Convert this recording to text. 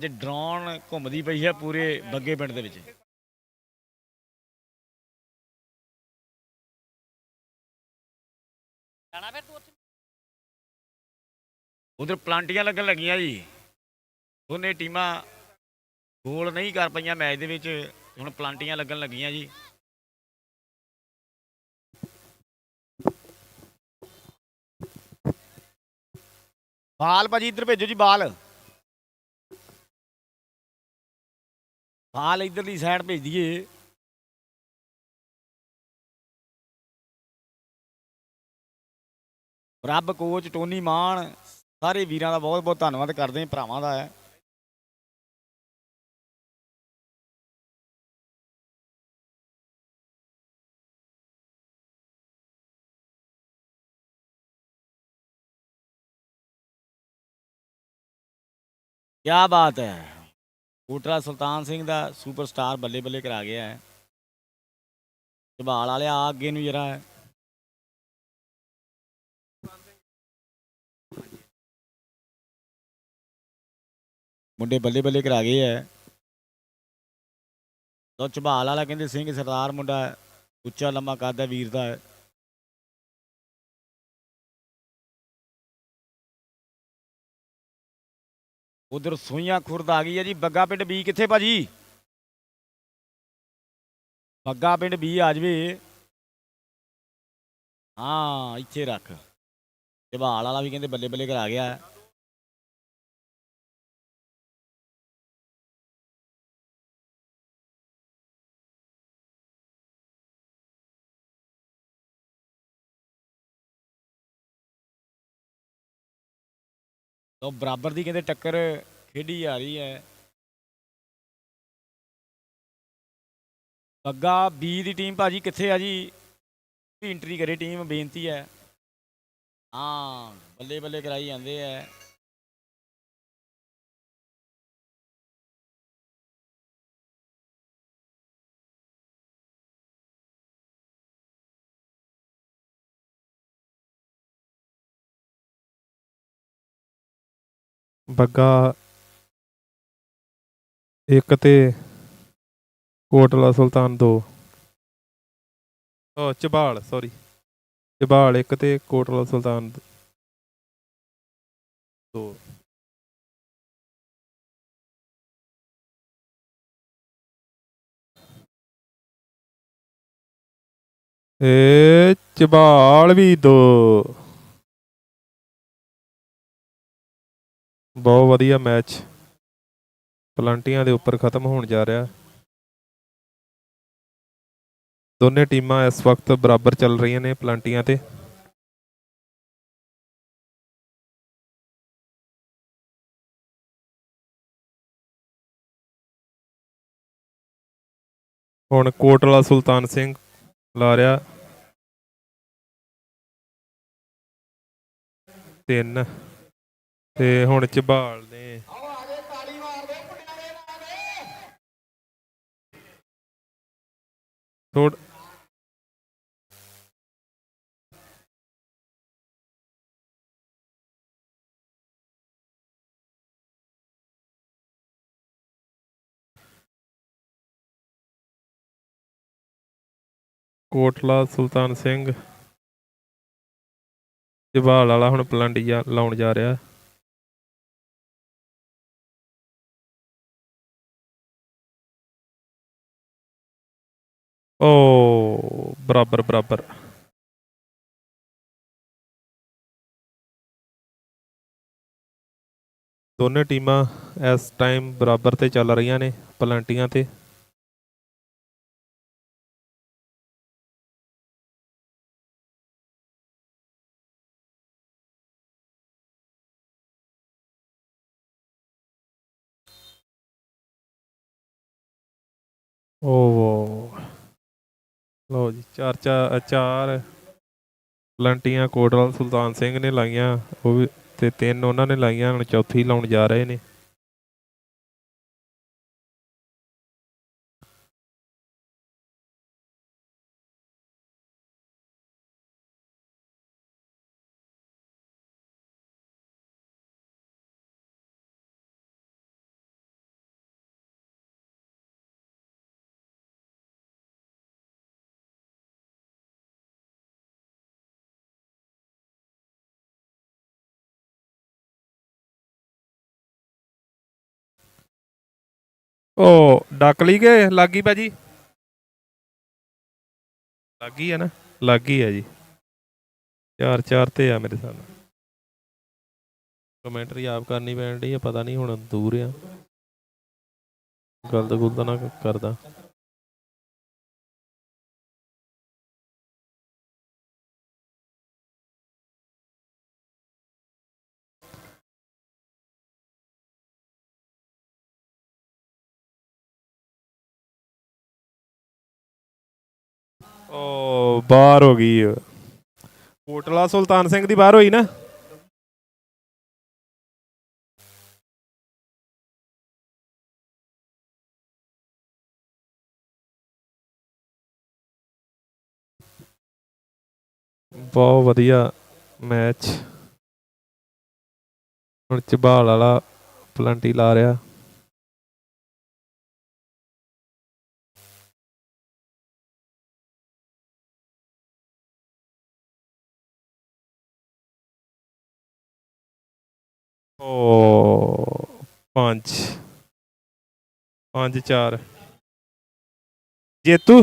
ਜੇ ਡਰੋਨ ਘੁੰਮਦੀ ਪਈ ਹੈ ਪੂਰੇ ਬੱਗੇ ਪਿੰਡ ਦੇ ਵਿੱਚ। ਜਾਣਾ ਫਿਰ ਤੂੰ ਉੱਥੇ? ਉਧਰ ਪਲਾਂਟੀਆਂ ਲੱਗਣ ਲੱਗੀਆਂ ਜੀ। ਦੋਨੇ ਟੀਮਾਂ ਗੋਲ ਨਹੀਂ ਕਰ ਪਈਆਂ ਮੈਚ ਦੇ ਵਿੱਚ ਹੁਣ ਪਲਾਂਟੀਆਂ ਲੱਗਣ ਲੱਗੀਆਂ ਜੀ। ਬਾਲ ਭਾਜੀ ਇੱਧਰ ਭੇਜੋ ਜੀ ਬਾਲ। ਬਾਲ ਇੱਧਰਲੀ ਸਾਈਡ ਭੇਜ ਦਈਏ। ਰੱਬ, ਕੋਚ, ਟੋਨੀ, ਮਾਨ, ਸਾਰੇ ਵੀਰਾਂ ਦਾ ਬਹੁਤ ਬਹੁਤ ਧੰਨਵਾਦ ਕਰਦੇ ਹਾਂ, ਭਰਾਵਾਂ ਦਾ ਹੈ। ਕੀ ਬਾਤ ਹੈ। ਕੋਟਰਾ ਸੁਲਤਾਨ ਸਿੰਘ ਦਾ ਸੁਪਰਸਟਾਰ ਬੱਲੇ ਬੱਲੇ ਕਰਾ ਗਿਆ ਹੈ। ਝਬਾਲ ਵਾਲੇ ਆ ਅੱਗੇ ਨੂੰ ਜਰਾ। ਮੁੰਡੇ ਬੱਲੇ ਬੱਲੇ ਕਰਾ ਗਏ ਐ ਤੋ ਝਬਾਲ ਵਾਲਾ ਕਹਿੰਦੇ ਸਿੰਘ ਸਰਦਾਰ ਮੁੰਡਾ ਉੱਚਾ ਲੰਮਾ ਕੱਦ ਹੈ, ਵੀਰ ਦਾ ਹੈ। ਉਧਰ ਸੋਈਆਂ ਖੁਰਦ ਆ ਗਈ ਹੈ ਜੀ। ਬੱਗਾ ਪਿੰਡ ਬੀ ਕਿੱਥੇ ਭਾਜੀ? ਬੱਗਾ ਪਿੰਡ ਬੀ ਆ ਜਵੇ। ਹਾਂ, ਇੱਥੇ ਰੱਖ। ਝਬਾਲ ਵਾਲਾ ਵੀ ਕਹਿੰਦੇ ਬੱਲੇ ਬੱਲੇ ਕਰਾ ਗਿਆ। ਤਾਂ ਉਹ ਬਰਾਬਰ ਦੀ ਕਹਿੰਦੇ ਟੱਕਰ ਖੇਡੀ ਜਾ ਰਹੀ ਹੈ। ਬੱਗਾ ਬੀ ਦੀ ਟੀਮ ਭਾਜੀ ਕਿੱਥੇ ਆ ਜੀ? ਐਂਟਰੀ ਕਰੇ, ਟੀਮ ਬੇਨਤੀ ਹੈ। ਹਾਂ ਬੱਲੇ ਬੱਲੇ ਕਰਾਈ ਜਾਂਦੇ ਐ ਬੱਗਾ, ਇੱਕ ਤੇ ਕੋਟਲਾ ਸੁਲਤਾਨ ਦੋ। ਉਹ ਚਬਾਲ ਸੌਰੀ ਚਬਾਲ ਇੱਕ ਤੇ ਕੋਟਲਾ ਸੁਲਤਾਨ ਦ- ਦੋ ਏ ਚਬਾਲ ਵੀ ਦੋ। ਬਹੁਤ ਵਧੀਆ ਮੈਚ। ਪਲੰਟੀਆਂ ਦੇ ਉੱਪਰ ਖਤਮ ਹੋਣ ਜਾ ਰਿਹਾ। ਦੋਨੇ ਟੀਮਾਂ ਇਸ ਵਕਤ ਬਰਾਬਰ ਚੱਲ ਰਹੀਆਂ ਨੇ ਪਲੰਟੀਆਂ ਤੇ। ਹੁਣ ਕੋਟਲਾ ਸੁਲਤਾਨ ਸਿੰਘ ਲਾ ਰਿਹਾ। ਤਿੰਨ। ਤੇ ਹੁਣ ਝਬਾਲ ਨੇ। ਥੋੜ ਕੋਟਲਾ ਸੁਲਤਾਨ ਸਿੰਘ। ਝਬਾਲ ਵਾਲਾ ਹੁਣ ਪਲੰਡੀਆ ਲਾਉਣ ਜਾ ਰਿਹਾ। ਓ, ਬਰਾਬਰ ਬਰਾਬਰ। ਦੋਨੇ ਟੀਮਾਂ ਇਸ ਟਾਈਮ ਬਰਾਬਰ ਤੇ ਚੱਲ ਰਹੀਆਂ ਨੇ, ਪਲੰਟੀਆਂ ਤੇ। ਓ ਲਓ ਜੀ, ਚਾਰ ਚਾਰ ਚਾਰ ਪਲੰਟੀਆਂ ਕੋਟਵਾਲ ਸੁਲਤਾਨ ਸਿੰਘ ਨੇ ਲਾਈਆਂ, ਉਹ ਵੀ ਤੇ ਤਿੰਨ ਉਹਨਾਂ ਨੇ ਲਾਈਆਂ, ਹੁਣ ਚੌਥੀ ਲਾਉਣ ਜਾ ਰਹੇ ਨੇ। ਉਹ ਡੱਕ ਲਈ ਗਏ ਲੱਗੀ ਭਾਜੀ? ਲੱਗੀ ਹੈ ਨਾ? ਲੱਗੀ ਹੈ ਜੀ। ਚਾਰ ਚਾਰ ਤੇ ਆ ਮੇਰੇ ਸਾਹਮਣੇ ਕਮੈਂਟਰੀ ਆਪ ਕਰਨੀ ਪੈਣ ਡਈ ਆ, ਪਤਾ ਨਹੀਂ ਹੁਣ ਦੂਰ ਆ। ਗਲਤ ਗੁਲਤ ਨਾ ਕਰਦਾ। ਓ ਬਾਹਰ ਹੋ ਗਈ ਹੋਟਲਾ ਸੁਲਤਾਨ ਸਿੰਘ ਦੀ ਬਾਹਰ ਹੋਈ ਨਾ। ਬਹੁਤ ਵਧੀਆ ਮੈਚ। ਹੁਣ ਝਬਾਲ ਵਾਲਾ ਪਲੰਟੀ ਲਾ ਰਿਹਾ। ਓ ਪੰਜ। ਪੰਜ ਚਾਰ। ਜੇਤੂ?